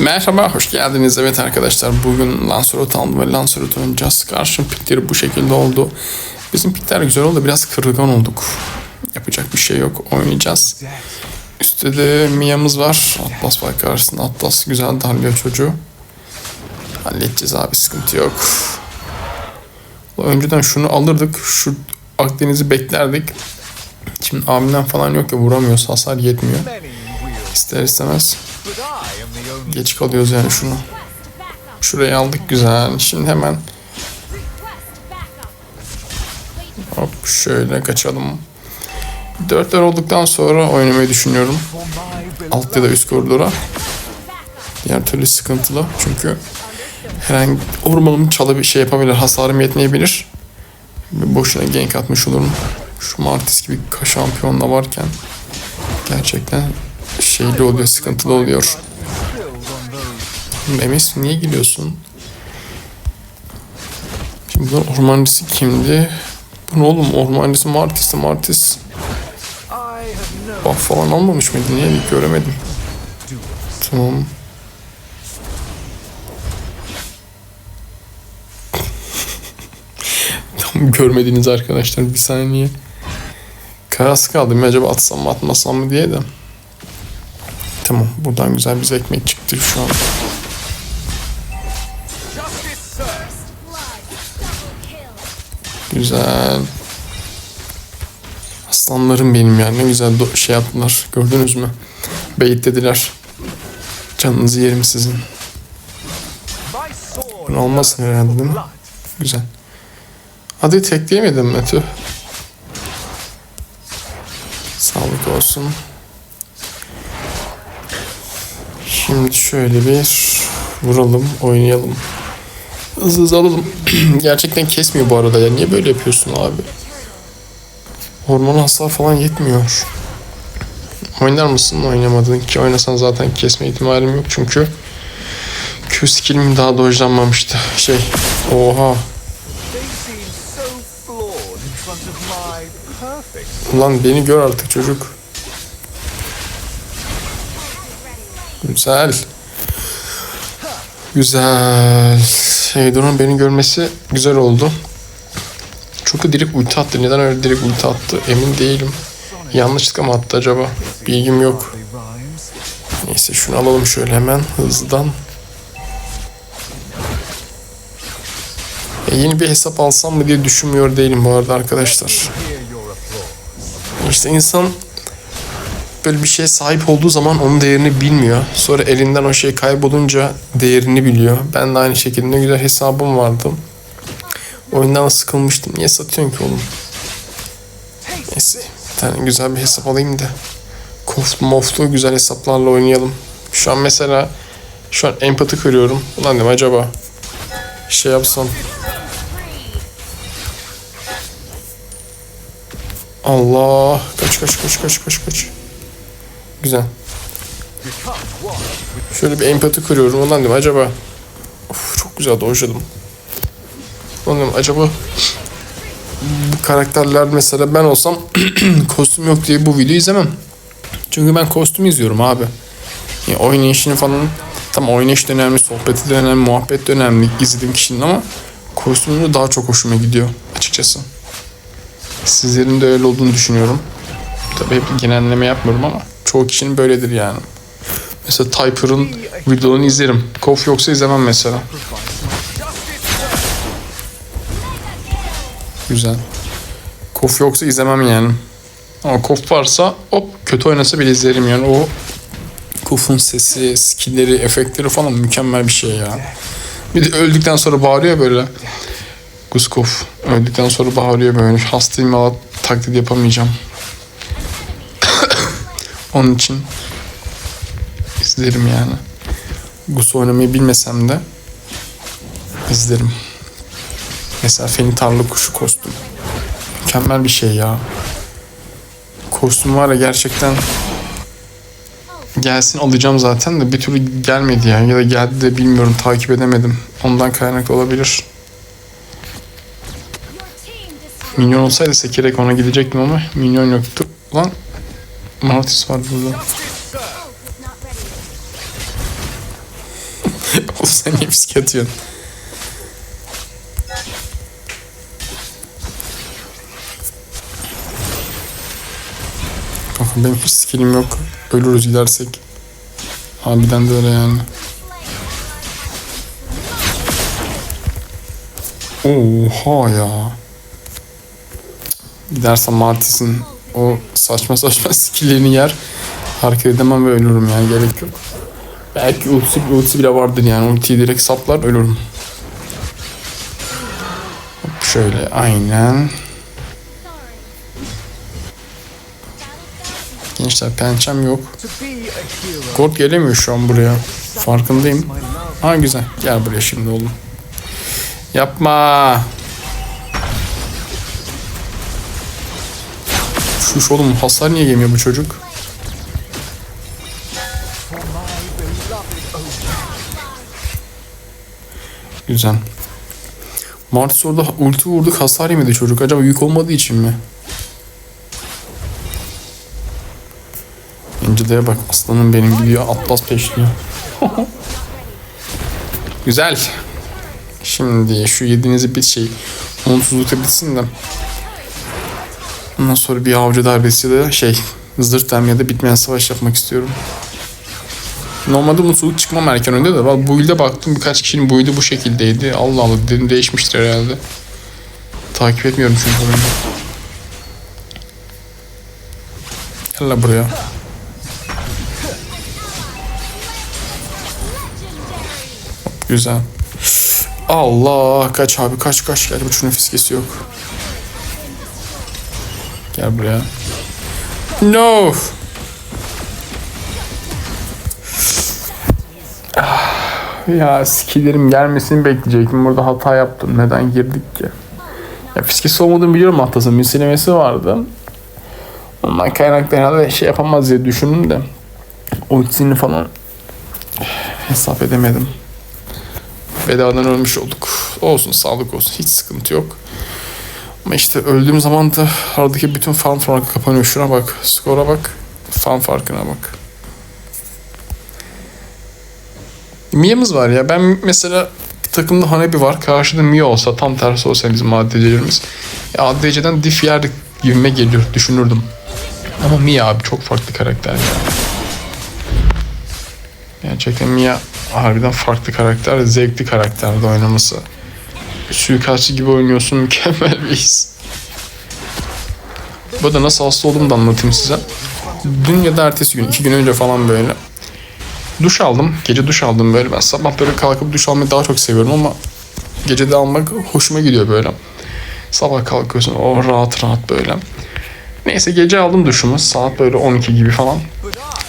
Merhaba, hoş geldiniz. Evet arkadaşlar, bugün Lancelot aldım ve Lancelot oynayacağız. Karşım pikleri bu şekilde oldu. Bizim pikler güzel oldu, biraz kırılgan olduk. Yapacak bir şey yok, oynayacağız. Üstte de Mia'mız var. Atlas var karşısında. Atlas güzel darlıyor çocuğu. Halledeceğiz abi, sıkıntı yok. Önceden şunu alırdık, şu Akdeniz'i beklerdik. Şimdi abimden falan yok ya vuramıyoruz, hasar yetmiyor. İster istemez geç kalıyoruz yani şunu. Şurayı aldık güzel. Şimdi hemen hop şöyle kaçalım. Dörtler olduktan sonra oynamayı düşünüyorum. Alt ya da üst koridora. Diğer türlü sıkıntılı. Çünkü herhangi ormanım çalı bir şey yapabilir. Hasarım yetmeyebilir. Boşuna gank atmış olurum. Şu Martis gibi şampiyonla varken gerçekten şeyli oluyor, sıkıntılı oluyor. Memes niye gülüyorsun? Şimdi bunlar ormancısı kimdi? Bu ne oğlum? Ormancısı Martis'ti Martis. Buff falan almamış mıydı? Niye göremedim. Tamam. Tam görmediniz arkadaşlar bir saniye. Karas kaldım acaba atsam mı atmasam mı diye de. Tamam buradan güzel bir ekmek çıktı şu an. Güzel. Aslanlarım benim ya. Ne güzel şey yaptılar. Gördünüz mü? Beyitlediler. Canınızı yerim sizin. Bunu olmasın herhalde değil mi? Güzel. Hadi tekleyemedim mi? Tüh. Sağlık olsun. Şimdi şöyle bir vuralım, oynayalım. Hızlı hızlı alalım. Gerçekten kesmiyor bu arada ya. Niye böyle yapıyorsun abi? Hormon hasar falan yetmiyor. Oynar mısın? Oynamadın ki oynasan zaten kesme ihtimalim yok çünkü Q skillim daha dojlanmamıştı. Şey, oha. Ulan beni gör artık çocuk. Güzel. Güzel. Heydon'un beni görmesi güzel oldu. Çünkü direkt ulti attı. Neden öyle direkt ulti attı emin değilim. Yanlışlıkla mı attı acaba? Bilgim yok. Neyse şunu alalım şöyle hemen hızlıdan. E, yeni bir hesap alsam mı diye düşünmüyor değilim bu arada arkadaşlar. İşte insan böyle bir şeye sahip olduğu zaman onun değerini bilmiyor. Sonra elinden o şey kaybolunca değerini biliyor. Ben de aynı şekilde ne güzel hesabım vardı. Oyundan sıkılmıştım. Niye satıyorsun ki oğlum? Neyse bir tane güzel bir hesap alayım da. Koflu moflu güzel hesaplarla oynayalım. Şu an mesela şu an empati kırıyorum. Ulan dedim acaba şey yapsam. Allah kaç kaç kaç kaç kaç kaç. Güzel. Şöyle bir empati kuruyorum. Ulan dedim acaba of, çok güzel dojladım. Ulan dedim acaba bu karakterler mesela ben olsam kostüm yok diye bu videoyu izlemem. Çünkü ben kostüm izliyorum abi. Yani oynayışını falan tam oynayış da önemli, sohbeti de önemli, muhabbet de önemli izlediğim kişinin ama kostümü daha çok hoşuma gidiyor açıkçası. Sizlerin de öyle olduğunu düşünüyorum. Tabii hep genelleme yapmıyorum ama çoğu kişinin böyledir yani. Mesela Typer'ın videolarını izlerim. Kof yoksa izlemem mesela. Güzel. Kof yoksa izlemem yani. Ama Kof varsa hop kötü oynasa bile izlerim yani. O Kof'un sesi, skillleri, efektleri falan mükemmel bir şey ya. Bir de öldükten sonra bağırıyor böyle. Guskov öldükten sonra bağırıyor böyle. Hastayım valla taklit yapamayacağım. Onun için izlerim yani. Gus oynamayı bilmesem de izlerim. Mesela Feni Tarla Kuşu kostüm. Mükemmel bir şey ya. Kostüm var ya gerçekten gelsin alacağım zaten de bir türlü gelmedi yani. Ya da geldi de bilmiyorum takip edemedim. Ondan kaynaklı olabilir. Minyon olsaydı sekerek ona gidecektim ama minyon yoktu. Lan Martis var burada. Sen niye fiske atıyorsun? Bakın benim hiç skillim yok. Ölürüz gidersek. Harbiden de öyle yani. Oha ya. Gidersem Martis'in o saçma saçma skillerini yer. Hareket edemem ve ölürüm yani gerek yok. Belki ultisi, ultisi bile vardır yani ultiyi direkt saplar ölürüm. Hop Şöyle aynen. Gençler pençem yok. Kod gelemiyor şu an buraya. Farkındayım. Ha güzel. Gel buraya şimdi oğlum. Yapma. Şuş oğlum hasar niye yemiyor bu çocuk? Güzel. Martis orada ulti vurduk hasar yemedi çocuk. Acaba yük olmadığı için mi? İncide'ye bak aslanım benim gidiyor Atlas peşliyor. Güzel. Şimdi şu yediğinizi bir şey umutsuzlukta bitsin de. Ondan sonra bir avcı darbesi de şey zırt da bitmeyen savaş yapmak istiyorum. Normalde mutsuzluk çıkmam erken önde de bu ilde baktım birkaç kişinin build'i bu şekildeydi. Allah Allah dedim değişmiştir herhalde. Takip etmiyorum çünkü oyunu. Gel la buraya. Güzel. Allah kaç abi kaç kaç gel bu nefis kesi yok. Gel buraya. No. Ya skillerim gelmesini bekleyecektim. Burada hata yaptım. Neden girdik ki? Ya fiskesi olmadığını biliyorum hatasının. Miselemesi vardı. Ondan kaynaklı herhalde şey yapamaz diye düşündüm de. Ultisini falan hesap edemedim. Bedavadan ölmüş olduk. Olsun sağlık olsun. Hiç sıkıntı yok. Ama işte öldüğüm zaman da aradaki bütün fan farkı kapanıyor. Şuna bak. Skora bak. Fan farkına bak. Mia'mız var ya. Ben mesela takımda Hanebi var. Karşıda Mia olsa tam tersi olsa bizim ADC'lerimiz. Ya ADC'den diff yer gibime geliyor. Düşünürdüm. Ama Mia abi çok farklı karakter ya. Gerçekten Mia harbiden farklı karakter. Zevkli karakterde oynaması. Suikastçı gibi oynuyorsun. Mükemmel bir his. Bu da nasıl hasta olduğumu da anlatayım size. Dün ya da ertesi gün, iki gün önce falan böyle. Duş aldım. Gece duş aldım böyle. Ben sabah böyle kalkıp duş almayı daha çok seviyorum ama gece de almak hoşuma gidiyor böyle. Sabah kalkıyorsun o rahat rahat böyle. Neyse gece aldım duşumu. Saat böyle 12 gibi falan.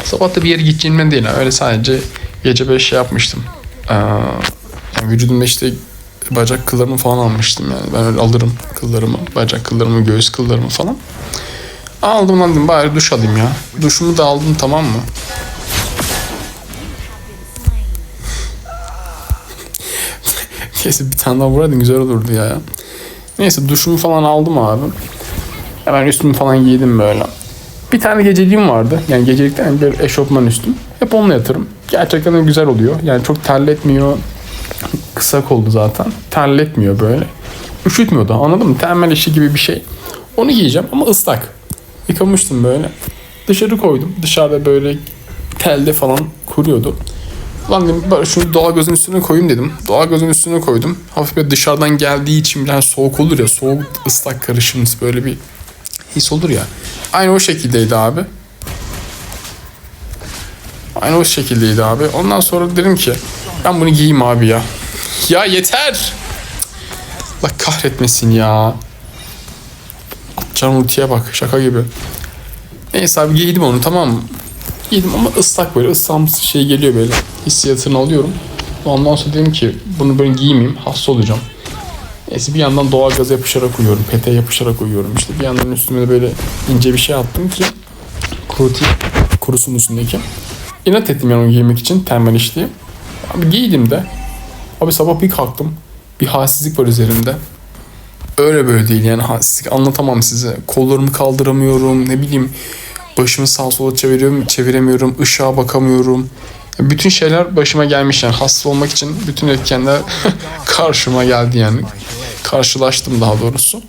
Sabah da bir yere gideceğimden değil. Öyle sadece gece böyle şey yapmıştım. Ee, yani vücudumda işte bacak kıllarımı falan almıştım yani. Ben öyle alırım kıllarımı. Bacak kıllarımı, göğüs kıllarımı falan. Aldım lan dedim bari duş alayım ya. Duşumu da aldım tamam mı? Kesin bir tane daha vuraydın güzel olurdu ya. Neyse duşumu falan aldım abi. Hemen üstümü falan giydim böyle. Bir tane geceliğim vardı. Yani gecelikten bir eşofman üstüm. Hep onunla yatırım. Gerçekten de güzel oluyor. Yani çok terletmiyor. Kısa koldu zaten. Terletmiyor böyle. Üşütmüyor da anladın mı? Termal işi gibi bir şey. Onu giyeceğim ama ıslak. Yıkamıştım böyle. Dışarı koydum. Dışarıda böyle telde falan kuruyordu. Lan dedim böyle şunu doğal gözün üstüne koyayım dedim. Doğal gözün üstüne koydum. Hafif böyle dışarıdan geldiği için biraz soğuk olur ya. Soğuk ıslak karışımız böyle bir his olur ya. Aynı o şekildeydi abi. Aynı o şekildeydi abi. Ondan sonra dedim ki ben bunu giyeyim abi ya. Ya yeter. Allah kahretmesin ya. Atacağım ultiye bak şaka gibi. Neyse abi giydim onu tamam mı? Giydim ama ıslak böyle ıslamsı şey geliyor böyle. Hissiyatını alıyorum. Ondan sonra dedim ki bunu böyle giymeyeyim hasta olacağım. Neyse bir yandan doğal gaz yapışarak uyuyorum. Pete yapışarak uyuyorum işte. Bir yandan üstüme de böyle ince bir şey attım ki kurutayım. Kurusun üstündeki. İnat ettim yani onu giymek için termal işliği. Abi giydim de. Abi sabah bir kalktım. Bir halsizlik var üzerimde. Öyle böyle değil yani halsizlik anlatamam size. Kollarımı kaldıramıyorum ne bileyim. Başımı sağa sola çeviriyorum, çeviremiyorum. ışığa bakamıyorum. Bütün şeyler başıma gelmiş yani hasta olmak için bütün etkenler karşıma geldi yani. Karşılaştım daha doğrusu.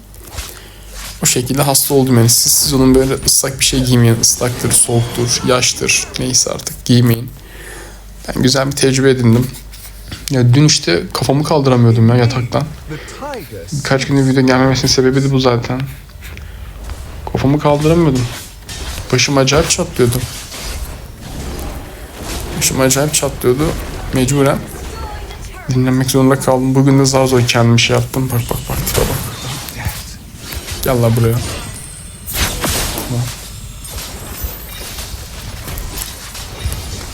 O şekilde hasta oldum yani. Siz, siz onun böyle ıslak bir şey giymeyin. Islaktır, soğuktur, yaştır. Neyse artık giymeyin. Ben güzel bir tecrübe edindim. Ya dün işte kafamı kaldıramıyordum ya yataktan. Birkaç gündür video gelmemesinin sebebi de bu zaten. Kafamı kaldıramıyordum. Başım acayip çatlıyordu. Başım acayip çatlıyordu. Mecburen dinlenmek zorunda kaldım. Bugün de zar zor kendimi şey yaptım. Bak bak bak tipe bak. Gel la buraya.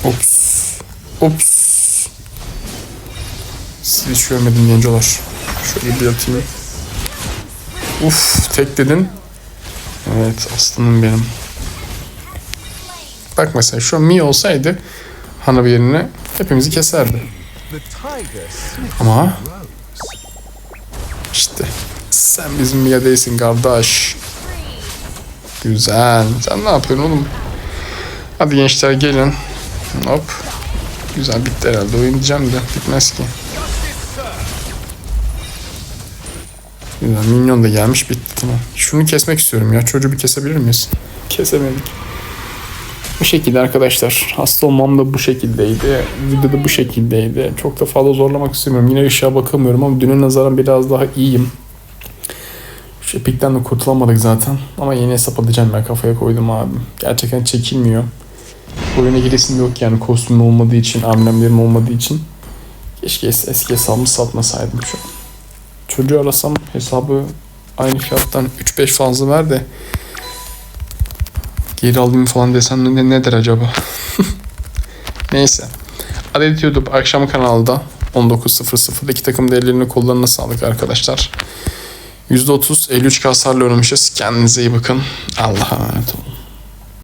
Ops. Ops. Sizi hiç görmedim gencolar. Şöyle bir yatayım. Uf tek dedin. Evet aslanım benim. Bak mesela şu Mi olsaydı Hana bir yerine hepimizi keserdi. Ama işte sen bizim Mia değilsin kardeş. Güzel. Sen ne yapıyorsun oğlum? Hadi gençler gelin. Hop. Güzel bitti herhalde oyun diyeceğim de bitmez ki. Güzel minyon da gelmiş bitti tamam. Şunu kesmek istiyorum ya. Çocuğu bir kesebilir miyiz? Kesemedik. Bu şekilde arkadaşlar. Hasta olmam da bu şekildeydi. Video da bu şekildeydi. Çok da fazla zorlamak istemiyorum. Yine ışığa bakamıyorum ama düne nazaran biraz daha iyiyim. Şu epikten de kurtulamadık zaten. Ama yeni hesap alacağım ben kafaya koydum abi. Gerçekten çekilmiyor. Oyuna giresim yok yani kostümüm olmadığı için, amblemlerim olmadığı için. Keşke es- eski hesabımı satmasaydım şu an. Çocuğu arasam hesabı aynı fiyattan 3-5 fazla ver de geri alayım falan desem ne, ne der acaba? Neyse. Adet YouTube akşam kanalda 19.00'da iki takım da ellerine kollarına sağlık arkadaşlar. %30 53 hasarla oynamışız. Kendinize iyi bakın. Allah'a emanet olun.